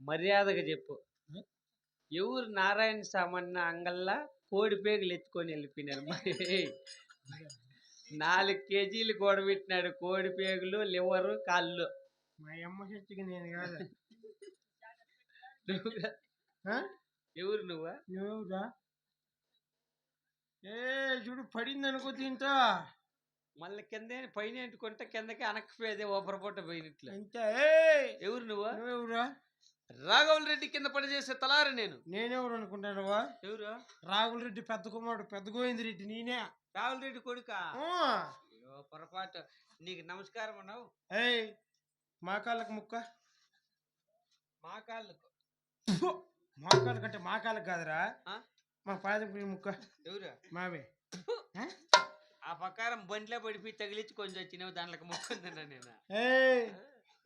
మర్యాదగా చెప్పు. ఎవరు నారాయణ సామన్న అంగల్లా కోడి పేగులు ఎత్తుకొని వెళ్ళిపోయినారు మరి? నాలుగు కేజీలు కూడబెట్టినాడు కోడి పేగులు లివరు కాళ్ళు. మా అమ్మ చచ్చికి నేను కాదు? ఎవరు నువ్వా? నువ్వురా ఏ చూడు పడింది అనుకో తింటా. మళ్ళీ కింద పైన ఎంటుకుంటే కిందకి అనకపోయేదే ఓపరపూట పోయినట్లు. అంతే ఎవరు నువ్వా? నువ్వెవరా రాఘవుల రెడ్డి కింద పని చేసే తలారి నేను. నేనెవరు అనుకుంటానువా ఎవరు రాగుల రెడ్డి పెద్ద కుమారుడు పెద్ద గోవింద రెడ్డి నేనే. రాఘుల రెడ్డి కొడుక? పొరపాటు. నీకు నమస్కారం అన్నావు? ఏయ్ మా కాళ్ళకు ముక్క. మా కాళ్ళకు. ఫు! మా కాళ్ళ కంటే మా కాదురా? మా పాదం ముక్క. ఎవరు? మావే. ఆ? ప్రకారం బండిలో పడిపోయి తగిలించి కొంచెం వచ్చినావు దాంట్లోకి మొక్కుందన్నా నేను.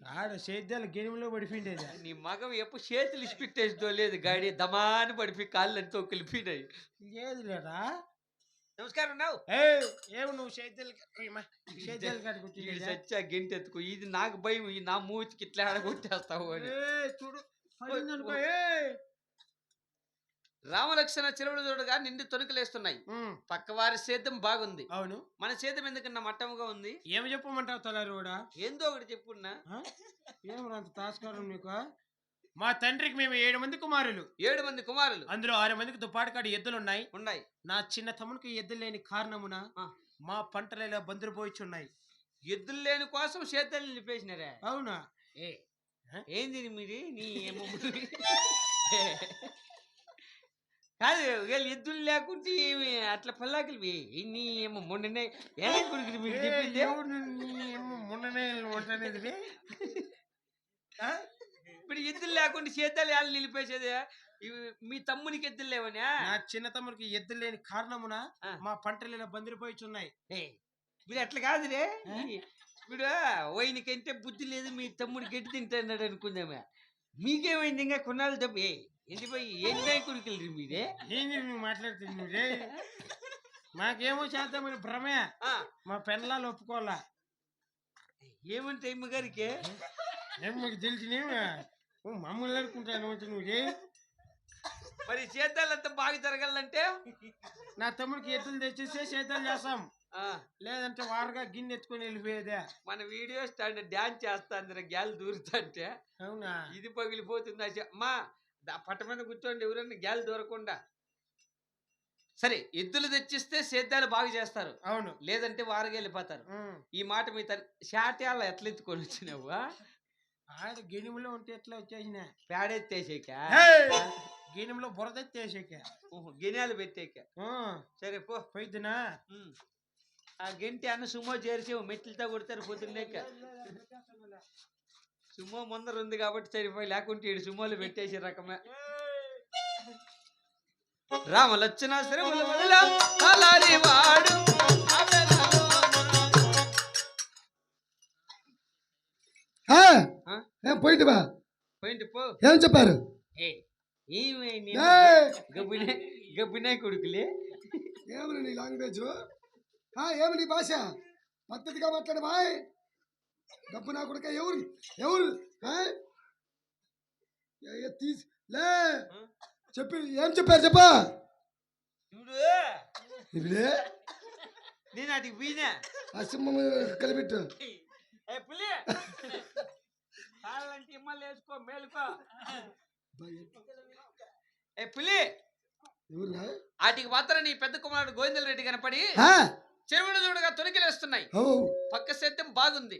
ఆడ సేద్యాలు గెనిమిలో పడిపోయిండేది నీ మగం ఎప్పుడు చేతులు ఇసిపెట్టేసి లేదు గాడి దమాని పడిపోయి కాళ్ళు ఎంతో కలిపినాయి లేదు లేరా నమస్కారం ఏయ్! ఏమి నువ్వు వచ్చి చచ్చా గెంటి ఎత్తుకో. ఇది నాకు భయం నా మూతికి ఇట్లా ఆడగొట్టేస్తావు అని. చూడు. రామలక్షణ చెరువులు చూడగా నిండి తొనుకలేస్తున్నాయి ఉమ్, పక్కవారి సేద్యం బాగుంది. అవును. మన సేద్యం ఎందుకన్నా మట్టముగా ఉంది? ఏమి చెప్పమంటావు తలారి కూడా ఏందో ఒకటి చెప్పున్నా. ఏం అంత తాస్కారం నీకు? మా తండ్రికి మేము ఏడు మంది కుమారులు. ఏడు మంది కుమారులు. అందులో ఆరు మందికి దుపాటుకాడి ఎద్దులు ఉన్నాయి. ఉన్నాయి నా చిన్న తమ్మునికి ఎద్దులు లేని కారణమున. మా పంటలలో బందులు పోయిచున్నాయి. ఎద్దులు లేని కోసం సేద్యాలు నిలిపేసినారే. అవునా? ఏ? ఏంది మీది? నీ ఏమో కాదు వీళ్ళు ఎద్దులు లేకుంటే ఏమి అట్లా పల్లాకులు ఇవి. నీ ఏమో మొన్ననే కొడుకు మీకు ఏ, చెప్పింది? ఏమో మొన్ననే? ఇప్పుడు ఎద్దులు లేకుండా సేద్యాలు వాళ్ళు నిలిపేసేది? మీ తమ్మునికి ఎద్దులు లేవనా? నా చిన్న తమ్మునికి ఎద్దులు లేని కారణమున. మా పంటలలో బందులు పోయిచున్నాయి. ఏయ్, వీడు అట్లా కాదురే వీడు వైనకంటే బుద్ధి లేదు మీ తమ్ముడు గట్టి తింటున్నాడు అనుకుందామే. మీకేమైంది ఇంకా కొన్నాళ్ళు తప్ప ఏ ఏంటి పోయి ఏంటి కొడుకులు మీరే ఏంది నువ్వు మాట్లాడుతుంది నువ్వు రే? మాకేమో చేద్దామని భ్రమే. మా పెళ్ళాలు ఒప్పుకోవాలా? ఏమంటే అమ్మగారికి ఏం మీకు తెలిసినేమి? మమ్మల్ని అనుకుంటాను అంటే నువ్వు రే? మరి సేద్యాలంతా బాగా జరగాలంటే? నా తమ్ముడికి ఎద్దులు తెచ్చేస్తే సేద్యాలు చేస్తాం. లేదంటే వారగా గిన్నె ఎత్తుకొని వెళ్ళిపోయేదే. మన వీడియో స్టాండ్ డ్యాన్స్ చేస్తా అందరు గ్యాల్ దూరుతుంటే. అవునా? ఇది పగిలిపోతుంది అసలు. పట్ట మీద కూర్చోండి ఎవరన్నా గ్యాల్ దూరకుండా సరే ఎద్దులు తెచ్చిస్తే సేద్యాలు బాగా చేస్తారు. అవును. లేదంటే వారుగా వెళ్ళిపోతారు. ఈ మాట మీ తన శాట్యాల ఎట్లా ఎత్తుకొని వచ్చినావు ఆడ గిణిములో ఉంటే ఎట్లా వచ్చేసిన పేడెత్తేసాక? గిణిములో బురద ఎత్తేసాక గిన్నెలు పెట్టాక. సరే పో. పోయిద్దునా. ఆ గంటి అన్న సుమో చేర్చావు మెట్లతో కొడతారు పొద్దున్నేక. సుమో ముందర ఉంది కాబట్టి సరిపోయి లేకుంటే ఈడు సుమోలు పెట్టేసి రకమే. రామ లచ్చన శ్రమల వాడు? ఏం పోయింటివా పోయింది పో. ఏం చెప్పారు? ఏ ఏమే ఏయ్! గబ్బినే గబ్బినే కొడుకులే. ఏమని నీ లాంగ్వేజ్? ఆ, ఏమి నీ భాష? పద్ధతిగా మాట్లాడు బాయ్. డబ్బు నా కొడుక ఎవరు? ఎవరు? తీసి లే! చెప్పి ఏం చెప్పారు చెప్పా! చూడు ఇవిడే? నేను అటుకి పోయినా. సింహం కలిపెట్టు. వేసుకో మేలుకో. ఏ పులి! వాటికి మాత్రం నీ పెద్ద కుమారుడు గోవిందల రెడ్డి కనపడి చెరువులు చూడగా తొలికిలేస్తున్నాయి పక్క సేద్యం బాగుంది.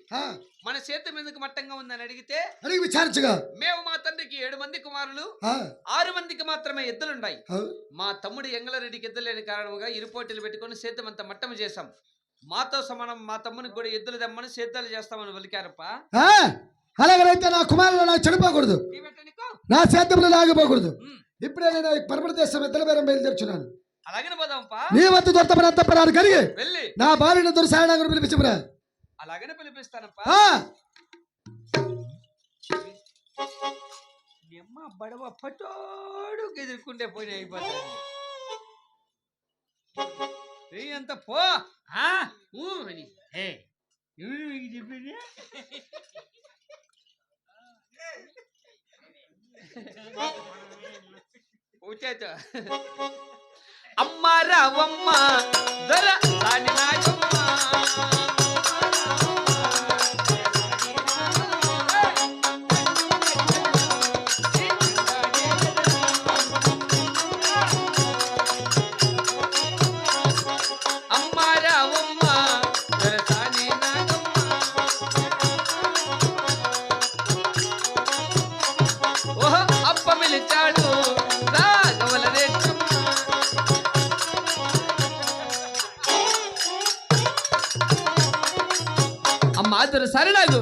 మన సేద్యం ఎందుకు మట్టంగా ఉందని అడిగితే అడిగి విచారించగా. మేము మా తండ్రికి ఏడు మంది కుమారులు ఆరు మందికి మాత్రమే ఎద్దులున్నాయి. మా తమ్ముడు ఎంగళరెడ్డికి ఎద్దులు లేని కారణంగా ఇరు పోటీలు పెట్టుకుని సేద్యం అంత మట్టం చేశాం. మాతో సమానం మా తమ్మునికి కూడా ఎద్దులు తెమ్మని సేద్యాలు చేస్తామని పలికారప్ప ఆ, అలాగనైతే నా కుమారులు నాకు నీకు? నా సేద్యంలో లాగిపోకూడదు. ఇప్పుడే నేను పరమణ దేశం ఇద్దరు బేరం బయలుదేరుచున్నాను. నీ వద్ద దొరతపని అంతపరాడు కలిగి వెళ్ళి. నా భార్యను దొరసాయన పిలిపించమరా అలాగనే పిలిపిస్తానప్పా. ఆ, నీ అమ్మ బడవ పటోడు పోయిన అయిపోతుంది ఏయ్ అంత పో. చెప్పింది? ఊచేత అమ్మ రావమ్మ దర రాని నాయమ్మ. సరే అతను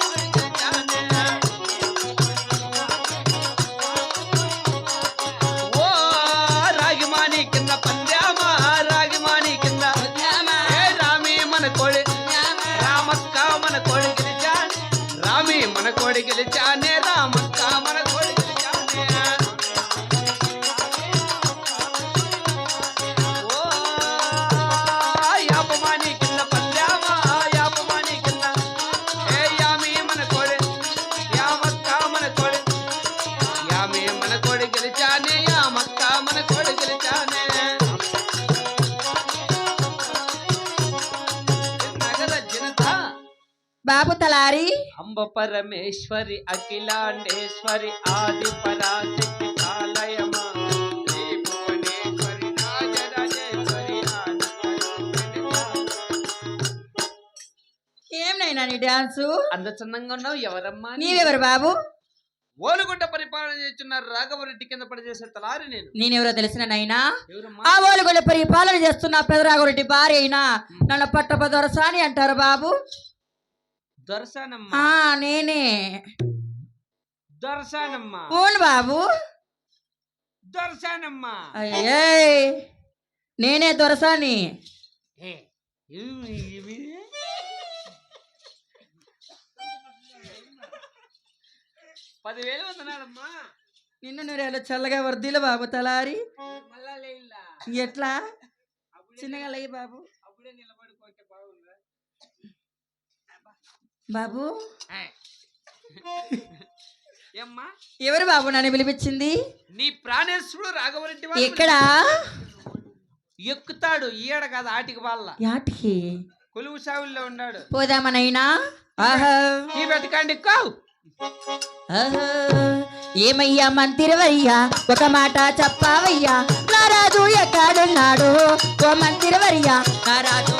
రామి మన బాబు తలారి? అంబ పరమేశ్వరి అఖిలాండేశ్వరి ఆది పరాశక్తి కాలయమా నీ డాన్సు? అంత చందంగా ఉన్నావు ఎవరమ్మా? నీవెవరు బాబు? ఓలుగుంట పరిపాలన చేస్తున్నారు రాఘవరెడ్డి కింద పనిచేసే తలారి నేను. నేనెవరో తెలిసిన నైనా ఆ పరిపాలన చేస్తున్న భార్య అయినా. నన్ను పట్టపదొరసాని అంటారు బాబు. దొరసానమ్మా ఆ నేనే. దొరసానమ్మా అవును బాబు. దొరసానమ్మా అయ్యే నేనే దొరసాని? పదివేలు వందనాలమ్మా నిన్ను నూరేళ్ళు చల్లగా వర్దిల బాబు తలారి. ఎట్లా? చిన్నగా లేయి బాబు. అప్పుడే నిలబడుకుంటే బాగుందా బాబు? ఎవరు బాబు నన్ను పిలిపించింది? నీ ప్రాణేశ్వరుడు రాఘవరెడ్డి వారు ఎక్కడా? ఎక్కుతాడు ఈయడ కాదు ఆటికి వాళ్ళ. యాటికి కొలువు సావుల్లో ఉన్నాడు. పోదామనైనా? ఈ బతకండి కావు. ఏమయ్యా మంతిరవయ్యా ఒక మాట చెప్పావయ్యా? నా రాజు ఎక్కడున్నాడు? ఓ మంతిరవయ్యా నా రాజు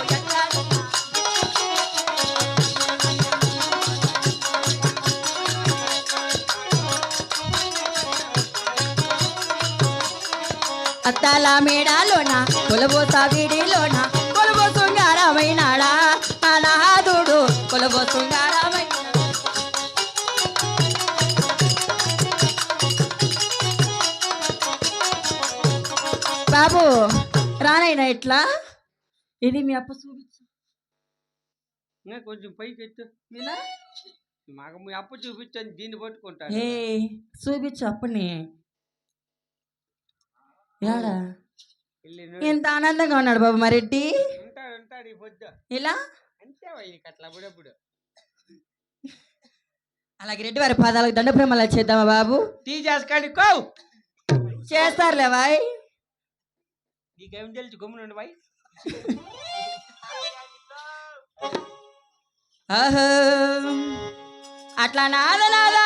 అత్తాల మేడాలోన? కొలబోస వీడిలోన కొలబో శృంగారమైనాడా? అనాథుడు కొలబో శృంగారమైనాడా? బాబు రానైనా ఇట్లా? ఇది మీ అప్ప చూపించు. ఇంకా కొంచెం పైకి ఎత్తు? మాకు మీ అప్పు చూపించండి దీన్ని పట్టుకుంటాడు ఏ చూపించు అప్పని. వెళ్ళి ఎంత ఆనందంగా ఉన్నాడు బాబు మరెడ్డి ఇలా? అలాగే రెడ్డి వారి పాదాలకు దండ ప్రేమలా చేద్దామా బాబు? టీ చేసుకొని కావు! చేస్తారులే బాయ్. నీకేం తెలుసు గమ్మునుండి బాయ్. ఆహా. అట్లా నాద నాద.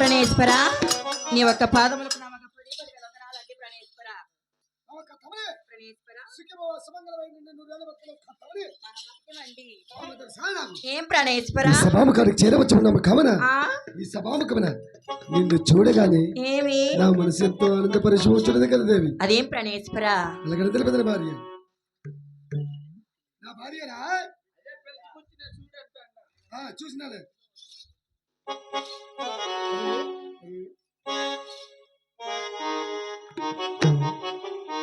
మన భక్తులండి. ఆమె తెలుసా? ఏం ప్రణేశ్వర ఈ సభాముఖానికి చేరవచ్చు ఉన్నాము కమన. ఈ సభాముఖమన నిన్ను చూడగానే ఏమి? నా మనసు ఎంతో ఆనందపరిశోచనది కదా దేవి. అదేం ప్రణేశ్వర అలాగని తెలిపదని భార్య. నా భార్యరా Thank you.